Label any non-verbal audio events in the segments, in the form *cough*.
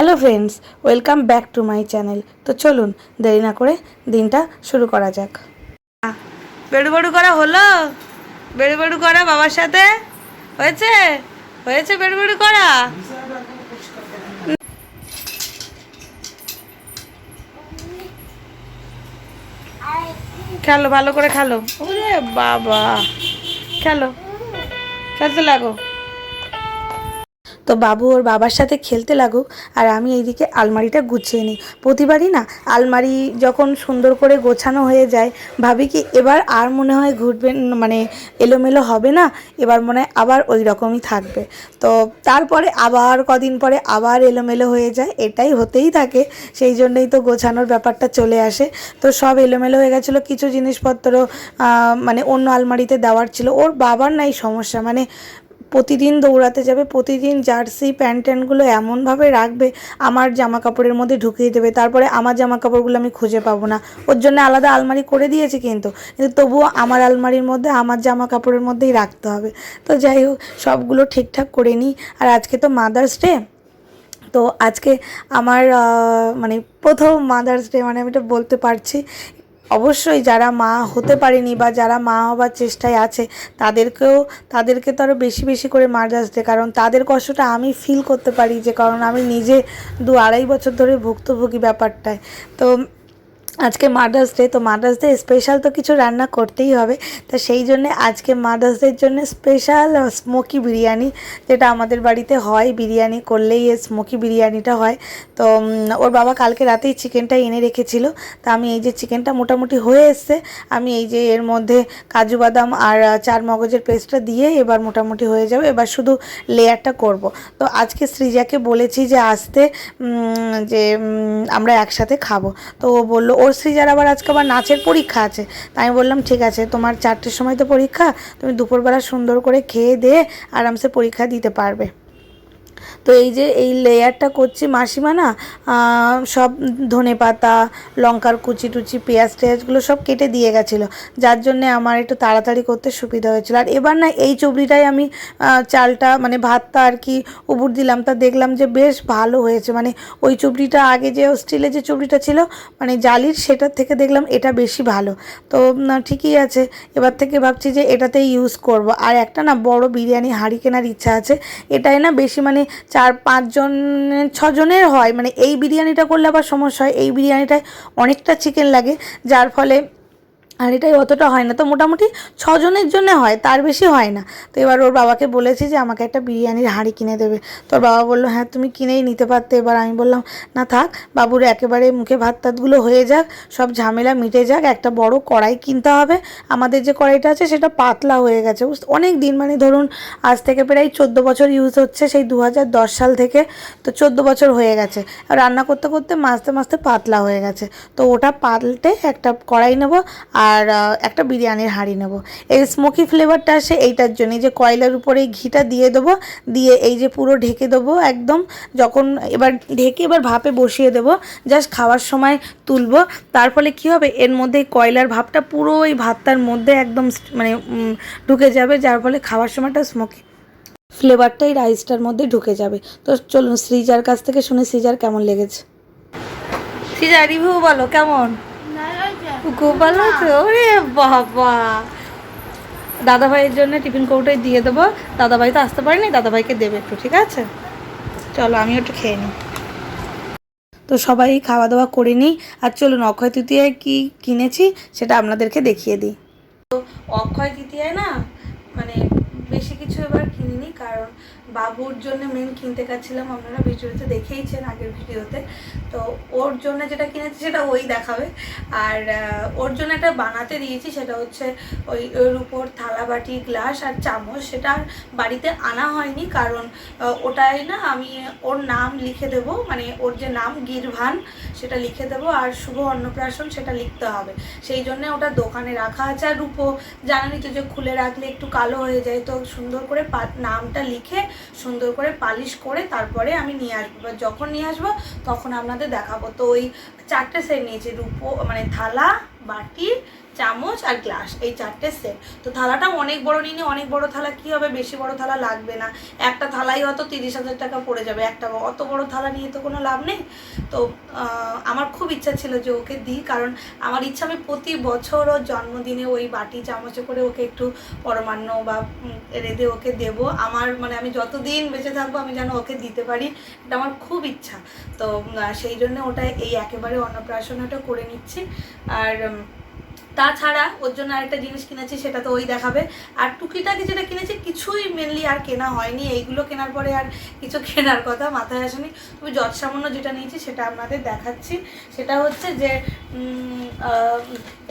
Hello friends welcome back to my channel তো চলুন, দেরি না করে দিনটা শুরু করা যাক। বেড়ু বেড়ু করা হলো? বেড়ু বেড়ু করা বাবার সাথে? হয়েছে? হয়েছে বেড়ু বেড়ু করা? খেলো, ভালো করে খেলো। ওরে বাবা। খেলো। খেলতে লাগো। তো বাবু ওর বাবার সাথে খেলতে লাগুক আর আমি এইদিকে আলমারিটা গুছিয়ে নিই। প্রতিবারই না আলমারি যখন সুন্দর করে গোছানো হয়ে যায়, ভাবি কি এবার আর মনে হয় ঘুরবে মানে এলোমেলো হবে না? এবার মনে হয় আবার ওই রকমই থাকবে। তো তারপরে আবার কদিন পরে আবার এলোমেলো হয়ে যায়, এটাই হতেই থাকে। সেই জন্যই তো গোছানোর ব্যাপারটা চলে আসে। তো সব এলোমেলো হয়ে গেছিল, কিছু জিনিসপত্র মানে অন্য আলমারিতে দেওয়ার ছিল। ওর বাবার নাই সমস্যা মানে প্রতিদিন দৌড়াতে যাবে, প্রতিদিন জার্সি, প্যান্ট ট্যান্টগুলো এমনভাবে রাখবে, আমার জামা কাপড়ের মধ্যে ঢুকিয়ে দেবে, তারপরে আমার জামা কাপড়গুলো আমি খুঁজে পাবো না। ওর জন্য আলাদা আলমারি করে দিয়েছে কিন্তু কিন্তু তবুও আমার আলমারির মধ্যে, আমার জামা কাপড়ের মধ্যেই রাখতে হবে। তো যাই হোক, সবগুলো ঠিকঠাক করে নিই। আর আজকে তো মাদার্স ডে তো আজকে আমার মানে প্রথম মাদার্স ডে মানে আমি এটা বলতে পারছি। অবশ্যই যারা মা হতে পারেনি বা যারা মা হবার চেষ্টায় আছে, তাদেরকেও, তাদেরকে তো আরও বেশি বেশি করে মার ডে কারণ তাদের কষ্টটা আমি ফিল করতে পারি যে, কারণ আমি নিজে দু আড়াই বছর ধরে ভুক্তভোগী ব্যাপারটায়। তো আজকে মাদার্স ডে তো মাদার্স ডে স্পেশাল তো কিছু রান্না করতেই হবে। তা সেই জন্যে আজকে মাদার্স ডের জন্য স্পেশাল স্মোকি বিরিয়ানি, যেটা আমাদের বাড়িতে হয়। বিরিয়ানি করলেই স্মোকি বিরিয়ানিটা হয়। তো ওর বাবা কালকে রাতেই চিকেনটা এনে রেখেছিল। তা আমি এই যে চিকেনটা মোটামুটি হয়ে এসছে, আমি এই যে এর মধ্যে কাজু বাদাম আর চার মগজের পেস্টটা দিয়ে এবার মোটামুটি হয়ে যাবে। এবার শুধু লেয়ারটা করব। তো আজকে সৃজাকে বলেছি যে আসতে যে আমরা একসাথে খাব। তো ও বলল ওর সৃজার আবার আজকে আবার নাচের পরীক্ষা আছে। তাই আমি বললাম, ঠিক আছে, তোমার চারটের সময় তো পরীক্ষা, তুমি দুপুরবেলা সুন্দর করে খেয়ে দিয়ে আরামসে পরীক্ষা দিতে পারবে। তো এই যে এই লেয়ারটা করছি মাসিমা না সব ধনে পাতা, লঙ্কার কুচি টুচি, পেঁয়াজ টেয়াজগুলো সব কেটে দিয়ে গেছিল। যার জন্যে আমার একটু তাড়াতাড়ি করতে সুবিধা হয়েছিল। আর এবার না এই চবড়িটাই আমি চালটা মানে ভাতটা আর কি উবুর দিলাম। তা দেখলাম যে বেশ ভালো হয়েছে। মানে ওই চবড়িটা আগে যে স্টিলের যে চবড়িটা ছিল মানে জালির সেটার থেকে দেখলাম এটা বেশি ভালো। তো ঠিকই আছে। এবার থেকে ভাবছি যে এটাতেই ইউজ করব। আর একটা না বড় বিরিয়ানি হাঁড়ি কেনার ইচ্ছা আছে। এটাই না বেশি মানে চার পাঁচজন ছজনের হয়। মানে এই বিরিয়ানিটা করলে আবার সমস্যা হয়। এই বিরিয়ানিটায় অনেকটা চিকেন লাগে, যার ফলে আর এটাই অতটা হয় না। তো মোটামুটি ছজনের জন্য হয়, তার বেশি হয় না। তো এবার ওর বাবাকে বলেছি যে, আমাকে একটা বিরিয়ানির হাঁড়ি কিনে দেবে। তোর বাবা বলল হ্যাঁ তুমি কিনেই নিতে পারতে। এবার আমি বললাম, না থাক, বাবুর একেবারে মুখে ভাত টাতগুলো হয়ে যাক, সব ঝামেলা মিটে যাক। একটা বড় কড়াই কিনতে হবে। আমাদের যে কড়াইটা আছে, সেটা পাতলা হয়ে গেছে। অনেক দিন মানে ধরুন আজ থেকে প্রায় চোদ্দ বছর ইউজ হচ্ছে সেই দু হাজার দশ সাল থেকে। তো চোদ্দ বছর হয়ে গেছে। রান্না করতে করতে মাঝতে মাঝতে পাতলা হয়ে গেছে। তো ওটা পাল্টে একটা কড়াই নেব। আর আহ, একটা বিরিয়ানির হাঁড়ি নেব। এই স্মোকি ফ্লেভারটা আসে এইটার জন্য যে কয়লার উপরে ঘিটা দিয়ে দেবো দিয়ে এই যে পুরো ঢেকে দেবো একদম যখন এবার ঢেকে এবার ভাপে বসিয়ে দেবো জাস্ট খাওয়ার সময় তুলবো। তার ফলে কী হবে এর মধ্যে কয়লার ভাপটা পুরো ওই ভাতটার মধ্যে একদম মানে ঢুকে যাবে যার ফলে খাওয়ার সময়টা স্মোকি ফ্লেভারটাই রাইসটার মধ্যে ঢুকে যাবে। তো চলুন সৃজার কাছ থেকে শুনে সৃজার কেমন লেগেছে? সৃজা রিভিউ বলো কেমন? ভালো আছে ওরে বাবা। দাদা ভাইয়ের জন্য টিফিন কৌটোয় দিয়ে দেবো। দাদা ভাই তো আসতে পারেনি দাদা ভাইকে দেবে একটু, ঠিক আছে? চলো আমিও একটু খেয়ে নিই। তো সবাই খাওয়া দাওয়া করে নিই। আর চলুন, অক্ষয় তৃতীয়ায় কী কিনেছি সেটা আপনাদেরকে দেখিয়ে দিই। তো অক্ষয় তৃতীয়ায় না মানে বেশি কিছু এবার কিনিনি কারণ বাবুর জন্য মেন কিনতে গেছিলাম, আপনারা ভিডিওতে দেখেইছেন আগের ভিডিওতে। তো ওর জন্য যেটা কিনেছি সেটা ওই দেখাবে। আর ওর জন্য একটা বানাতে দিয়েছি, সেটা হচ্ছে ওই ওর উপর থালা বাটি গ্লাস আর চামচ, সেটা বাড়িতে আনা হয়নি কারণ ওটাই না আমি ওর নাম লিখে দেব মানে ওর যে নাম গিরভান, সেটা লিখে দেব আর শুভ অন্নপ্রাশন সেটা লিখতে হবে। সেই জন্য ওটা দোকানে রাখা আছে। আর রূপো জানানি তো যে খুলে রাখলে একটু কালো হয়ে যায়, তো সুন্দর করে পা- নামটা লিখে সুন্দর করে পালিশ করে তারপরে আমি নিয়ে আসব। বা যখন নিয়ে আসব, তখন আপনাদের দেখাবো। তো ওই চারটে সেট নিয়েছি, রূপো মানে থালা, বাটি চামচ আর গ্লাস, এই চারটে সেট তো থালাটা অনেক বড় নিয়ে অনেক বড় থালা কি হবে? বেশি বড় থালা লাগবে না। একটা থালাই হয়তো তিরিশ হাজার টাকা পড়ে যাবে, একটা অত বড় থালা নিয়ে তো কোনো লাভ নেই। তো আমার খুব ইচ্ছা ছিল যে ওকে দিই, কারণ আমার ইচ্ছা আমি প্রতি বছর ওর জন্মদিনে ওই বাটি চামচে করে ওকে একটু পরমান্ন বা রেঁধে ওকে দেব। আমার মানে আমি যতদিন বেঁচে থাকব, আমি যেন ওকে দিতে পারি, এটা আমার খুব ইচ্ছা। তো সেই জন্য ওটা এই একেবারে অন্নপ্রাশনটা করে নিচ্ছি। আর তাছাড়া ওর জন্য আরেকটা জিনিস কিনেছি, সেটা তো ওই দেখাবে। আর টুকিটাকে যেটা কিনেছি, কিছুই মেনলি আর কেনা হয়নি। এইগুলো কেনার পরে আর কিছু *laughs* কেনার কথা মাথায় আসেনি। তবে যৎসামান্য যেটা নিয়েছি, সেটা আপনাদের দেখাচ্ছি। সেটা হচ্ছে যে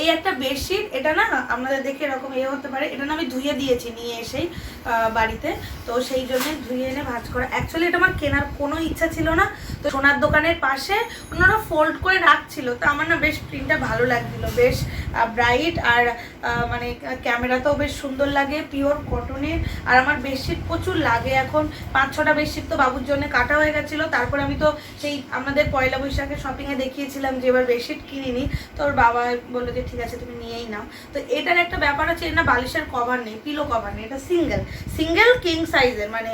এই একটা বেডশিট, এটা না আপনাদের দেখে এরকম এ হতে পারে। এটা না আমি ধুয়ে দিয়েছি নিয়ে এসেই বাড়িতে। তো সেই জন্য ধুয়ে এনে ভাজ করা। অ্যাকচুয়ালি এটা আমার কেনার কোনো ইচ্ছা ছিল না। তো সোনার দোকানের পাশে ওনারা ফোল্ড করে রাখছিল। তো আমার না বেশ প্রিন্টটা ভালো লাগছিল। বেশ ব্রাইট আর মানে ক্যামেরাতেও বেশ সুন্দর লাগে পিওর কটনের আর আমার বেডশিট প্রচুর লাগে এখন। পাঁচ ছটা বেডশিট তো বাবুর জন্য কাটা হয়ে গেছিল। তারপর আমি তো সেই আমাদের পয়লা বৈশাখের শপিংয়ে দেখিয়েছিলাম যে এবার বেডশিট কিনিনি। তো ওর বাবা বলল যে ঠিক আছে, তুমি নিয়েই নাও। তো এটার একটা ব্যাপার আছে না বালিশের কভার নেই পিলো কভার নেই, এটা সিঙ্গেল সিঙ্গেল কিং সাইজের মানে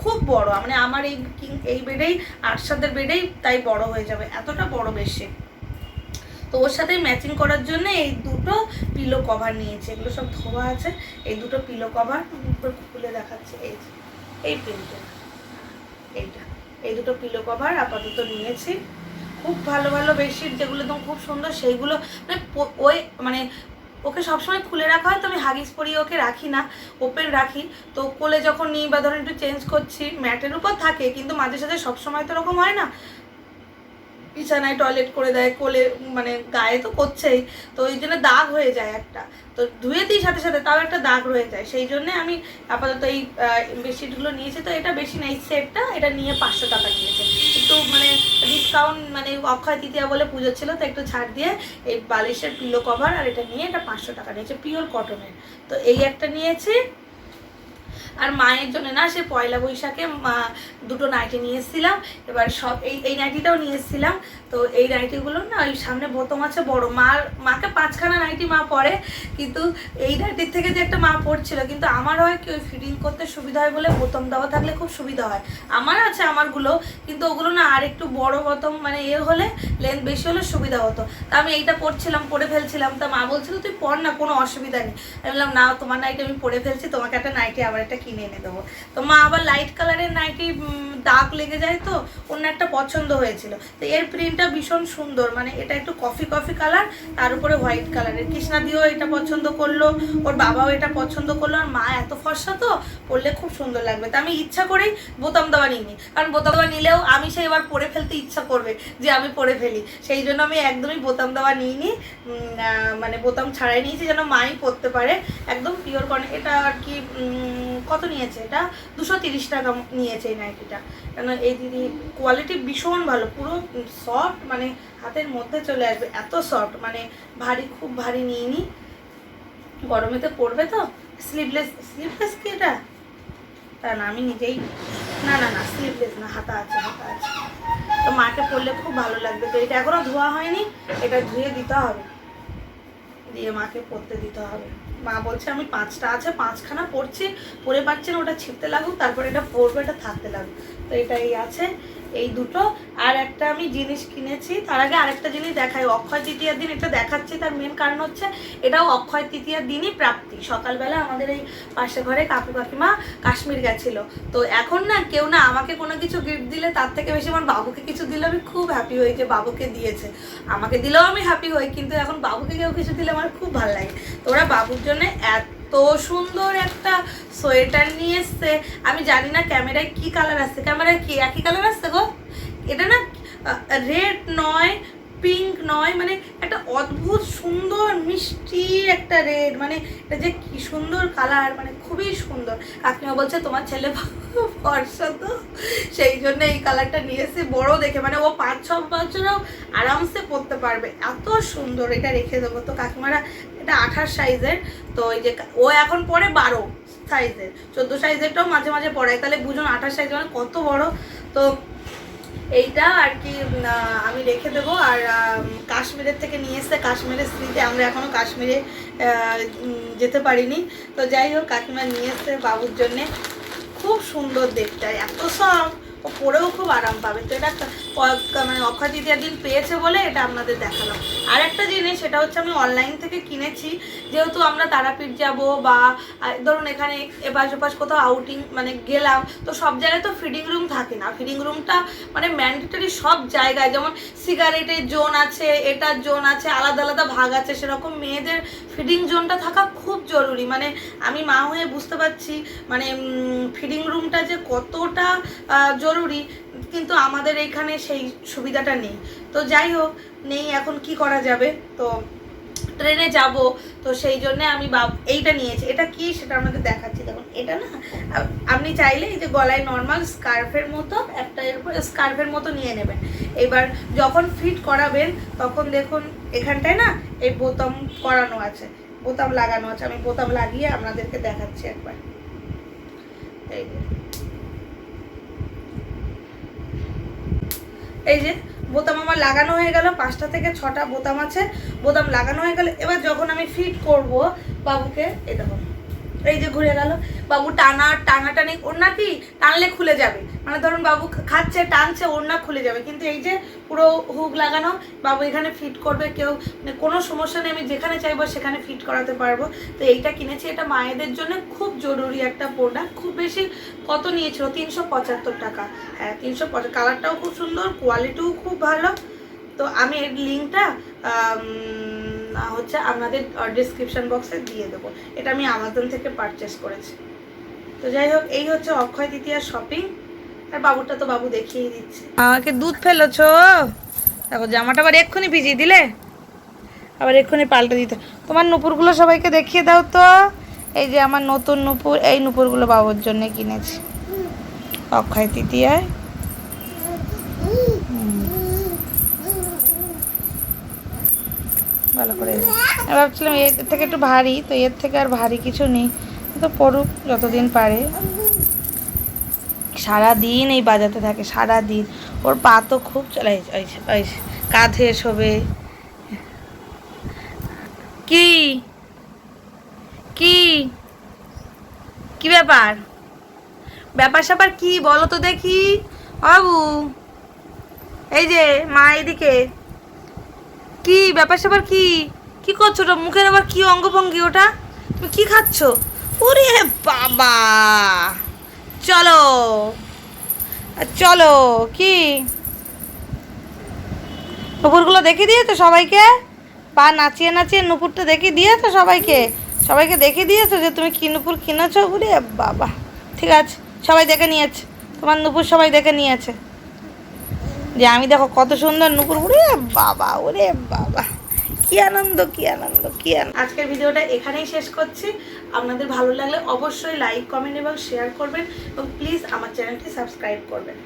খুব বড়। মানে আমার এই কিং এই বেডেই আটসাদের বেডেই তাই বড় হয়ে যাবে, এতটা বড় বেশি। তো ওর সাথে ম্যাচিং করার জন্য এই দুটো পিলো কভার নিয়েছি। এগুলো সব ধোয়া আছে, এই দুটো পিলো কভার খুলে দেখাচ্ছে। এই এই প্রিন্টের এইটা, এই দুটো পিলো কভার আপাতত নিয়েছি। খুব ভালো ভালো বেডশিট যেগুলো একদম খুব সুন্দর, সেইগুলো মানে ওই মানে ওকে সবসময় খুলে রাখা হয়, তো আমি হাগিস পরিয়ে ওকে রাখি না, ওপেন রাখি। তো কোলে যখন নিই বা ধরুন একটু চেঞ্জ করছি, ম্যাটের উপর থাকে, কিন্তু মাঝে সাঝে সবসময় তো ওরকম হয় না বিছানায় টয়লেট করে দেয়, কোলে মানে গায়ে তো করছেই, তো ওই জন্য দাগ হয়ে যায় একটা। তো ধুয়ে দিই সাথে সাথে, তাও একটা দাগ রয়ে যায়। সেই জন্যে আমি আপাতত এই বেডশিটগুলো নিয়েছি। তো এটা বেশি না এই সেটটা এটা নিয়ে পাঁচশো টাকা নিয়েছে। একটু মানে ডিসকাউন্ট মানে অক্ষয় তৃতীয়া বলে পুজো ছিল, তো একটু ছাড় দিয়ে এই বালিশের পিলো কভার আর এটা নিয়ে এটা পাঁচশো টাকা নিয়েছে পিওর কটনের তো এই একটা নিয়েছি। আর মায়ের জন্য না, সে পয়লা বৈশাখে, মা দুটো নাইটি নিয়ে এসেছিলাম। এবার সব, এই এই নাইটিটাও নিয়ে এসেছিলাম। তো এই নাইটিগুলো না, ওই সামনে বোতম আছে বড়। মার, মাকে পাঁচখানা নাইটি মা পরে, কিন্তু এই নাইটির থেকে যে একটা মা পড়ছিল, কিন্তু আমার হয় কি, ওই ফিটিং করতে সুবিধা হয় বলে বোতম দেওয়া থাকলে খুব সুবিধা হয়। আমার আছে আমারগুলো, কিন্তু ওগুলো না আর একটু বড় বোতম মানে এ হলে লেন্থ বেশি হলে সুবিধা হতো। তা আমি এইটা পড়ছিলাম পরে ফেলছিলাম, তা মা বলছিল, তুই পর না, কোনো অসুবিধা নেই। আমি বললাম না তোমার নাইটি আমি পরে ফেলছি, তোমাকে একটা নাইটি আবার একটা কিনে এনে দেবো। তো মা আবার লাইট কালারের নাইটি দাগ লেগে যায় তো, অন্য একটা পছন্দ হয়েছিল। তো এর প্রিন্টটা ভীষণ সুন্দর। মানে এটা একটু কফি কফি কালার তার উপরে হোয়াইট কালারের কৃষ্ণা দিও এটা পছন্দ করল, ওর বাবাও এটা পছন্দ করল, আর মা এত ফর্সা তো পরলে খুব সুন্দর লাগবে। তা আমি ইচ্ছা করেই বোতাম দেওয়া নিইনি। কারণ বোতাম দেওয়া নিলেও আমি সে এবার পরে ফেলতে ইচ্ছা করবে যে আমি পরে ফেলি। সেই জন্য আমি একদমই বোতাম দেওয়া নিইনি। মানে বোতাম ছাড়াই নিয়েছি যেন মাই পরতে পারে। একদম পিওর কর্ন এটা আর কি কত নিয়েছে এটা? দুশো তিরিশ টাকা নিয়েছে এই নাইটিটা কেন এই দিদি কোয়ালিটি ভীষণ ভালো, পুরো সফট মানে হাতের মধ্যে চলে আসবে, এত সফট মানে ভারী, খুব ভারী নিইনি। গরমেতে পড়বে তো? স্লিভলেস স্লিভলেস কি এটা? তা না, আমি নিজেই, না না না স্লিভলেস না, হাতা আছে হাতা আছে। তো মাকে পরলে খুব ভালো লাগবে। তো এটা এখনও ধোয়া হয়নি, এটা ধুয়ে দিতে হবে। দিয়ে মাকে পরতে দিতে হবে। মা বলছে, আমি পাঁচটা আছে, পাঁচখানা পড়ছি পরে পাচ্ছি না, ওটা ছিঁড়তে লাগুক, তারপরে এটা পড়বে, এটা থাকতে লাগুক। তো এটাই আছে। এই দুটো। আর একটা আমি জিনিস কিনেছি, তার আগে আরেকটা জিনিস দেখাই। অক্ষয় তৃতীয়ার দিন এটা দেখাচ্ছি, তার মেন কারণ হচ্ছে এটাও অক্ষয় তৃতীয়ার দিনই প্রাপ্তি। সকালবেলা আমাদের এই পাশে ঘরে কাকু কাকিমা কাশ্মীর গেছিল। তো এখন না কেউ না আমাকে কোনো কিছু গিফট দিলে তার থেকে বেশি আমার বাবুকে কিছু দিলে আমি খুব হ্যাপি হই যে বাবুকে দিয়েছে। আমাকে দিলেও আমি হ্যাপি হই, কিন্তু এখন বাবুকে কেউ কিছু দিলে আমার খুব ভালো লাগে। তো ওরা বাবুর জন্য এত সুন্দর একটা সোয়েটার নিয়ে এসছে। আমি জানি না ক্যামেরায় কি কালার আসছে। ক্যামেরায় কি একই কালার আসছে গো? এটা না রেড নয় পিঙ্ক নয় মানে একটা অদ্ভুত সুন্দর, মিষ্টি একটা রেড মানে এটা যে কি সুন্দর কালার মানে খুবই সুন্দর। কাকিমা বলছে, তোমার ছেলে ফর্সা তো? সেই জন্য এই কালারটা নিয়ে এসে বড় দেখে। মানে ও পাঁচ, ছ বছরেও আরামসে পরতে পারবে। এত সুন্দর এটা রেখে দেবো। তো কাকিমারা এটা আঠাশ সাইজের, তো এই যে ও এখন পরে বারো সাইজের, চোদ্দ সাইজেরটাও মাঝে মাঝে পড়ায় তাহলে বুঝুন আঠাশ সাইজ মানে কত বড়? তো এইটা আর কি আমি রেখে দেবো। আর কাশ্মীরের থেকে নিয়ে এসছে, কাশ্মীরের স্মৃতি আমরা এখনও কাশ্মীরে যেতে পারিনি। তো যাই হোক, কাকিমা নিয়ে এসছে বাবুর জন্যে। খুব সুন্দর দেখতে এত সব পরেও খুব আরাম পাবে। তো এটা মানে অক্ষয় তৃতীয়ার দিন পেয়েছে বলে এটা আপনাদের দেখালাম। আর একটা জিনিস, সেটা হচ্ছে আমি অনলাইন থেকে কিনেছি। যেহেতু আমরা তারাপীঠ যাব বা ধরুন এখানে এপাশ ওপাশ কোথাও আউটিং মানে গেলাম, তো সব জায়গায় তো ফিডিং রুম থাকে না। ফিডিং রুমটা মানে ম্যান্ডেটরি সব জায়গায়, যেমন সিগারেটের জোন আছে, এটার জোন আছে, আলাদা আলাদা ভাগ আছে, সেরকম মেয়েদের ফিডিং জোনটা থাকা খুব জরুরি। মানে আমি মা হয়ে বুঝতে পারছি মানে ফিডিং রুমটা যে কতটা জরুরি, কিন্তু আমাদের এইখানে সেই সুবিধাটা নেই। তো যাই হোক, নেই, এখন কি করা যাবে? তো ট্রেনে যাব, তো সেই জন্য আমি বাব এইটা নিয়েছি। এটা কি? সেটা আপনাদের দেখাচ্ছি। দেখুন, এটা না, আপনি চাইলে এই যে গলায় নর্মাল স্কার্ফের মতো, একটা এরপর স্কার্ফের মতো নিয়ে নেবেন। এবার যখন ফিট করাবেন, তখন দেখুন, এখানটায় না, এই বোতাম করানো আছে। বোতাম লাগানো আছে। আমি বোতাম লাগিয়ে আপনাদেরকে দেখাচ্ছি একবার। এই এই যে, বোতাম আমার লাগানো হয়ে গেল, পাঁচটা থেকে ছটা বোতাম আছে। বোতাম লাগানো হয়ে গেল, এবার যখন আমি ফিট করব বাবুকে, এই দেখো। এই যে ঘুরে গেল। বাবু টানা টানা টানি ওড়না কি? টানলে খুলে যাবে। মানে ধরুন বাবু খাচ্ছে, টানছে, ওড়না খুলে যাবে। কিন্তু এই যে পুরো হুক লাগানো, বাবু এখানে ফিট করবে কেউ মানে কোনো সমস্যা নেই, আমি যেখানে চাইব সেখানে ফিট করাতে পারব। তো এইটা কিনেছি, এটা মায়েদের জন্য খুব জরুরি একটা প্রোডাক্ট খুব বেশি কত নিয়েছিল তিনশো পঁচাত্তর টাকা। হ্যাঁ তিনশো পঁচাত্তর কালারটাও খুব সুন্দর কোয়ালিটিও খুব ভালো। তো আমি এর লিঙ্কটা হচ্ছে, আপনাদের ডিসক্রিপশন বক্সে দিয়ে দেবো। এটা আমি আমাজন থেকে পারচেস করেছি। তো যাই হোক, এই হচ্ছে অক্ষয় তৃতীয়ার শপিং আর বাবুটা তো বাবু দেখিয়ে দিচ্ছে। আমাকে দুধ ফেলেছ? দেখো, জামাটা আবার এক্ষুনি ভিজিয়ে দিলে? আবার এক্ষুনি পাল্টে দিতে। তোমার নুপুরগুলো সবাইকে দেখিয়ে দাও তো। এই যে আমার নতুন নুপুর, এই নুপুরগুলো বাবুর জন্য কিনেছি। অক্ষয় তৃতীয়ায়। ভালো করে। ভাবছিলাম এর থেকে একটু ভারী, তো এর থেকে আর ভারী কিছু নেই। তো পড়ুক যতদিন পারে। সারা দিন এই বাজাতে থাকে সারা দিন ওর পা তো খুব কাঁধে শোবে। কি? কি? কি ব্যাপার? ব্যাপার স্যাপার কি বলো তো দেখি। বাবু, এই যে মা এদিকে। কি? ব্যাপার স্যাপার কি? কি করছ ওটা? মুখের আবার কি অঙ্গভঙ্গি ওটা? তুমি কি খাচ্ছ? ওরে বাবা! চলো। চলো, কি? নুপুরগুলো দেখে দিয়েছ সবাইকে? পা নাচিয়ে নাচিয়ে নুপুরটা দেখিয়ে দিয়েছ সবাইকে? সবাইকে দেখিয়ে দিয়েছ যে তুমি কি নুপুর কিনেছো? ওরে বাবা। ঠিক আছে, সবাই দেখে নিয়েছে। তোমার নুপুর সবাই দেখে নিয়েছে। যে আমি দেখো কত সুন্দর নুপুর উড়ে বাবা, ওরে বাবা। কি আনন্দ কি আনন্দ কি আনন্দ। আজকের ভিডিওটা এখানেই শেষ করছি। আপনাদের ভালো লাগলে অবশ্যই লাইক কমেন্ট এবং শেয়ার করবেন এবং প্লিজ আমার চ্যানেলটি সাবস্ক্রাইব করবেন।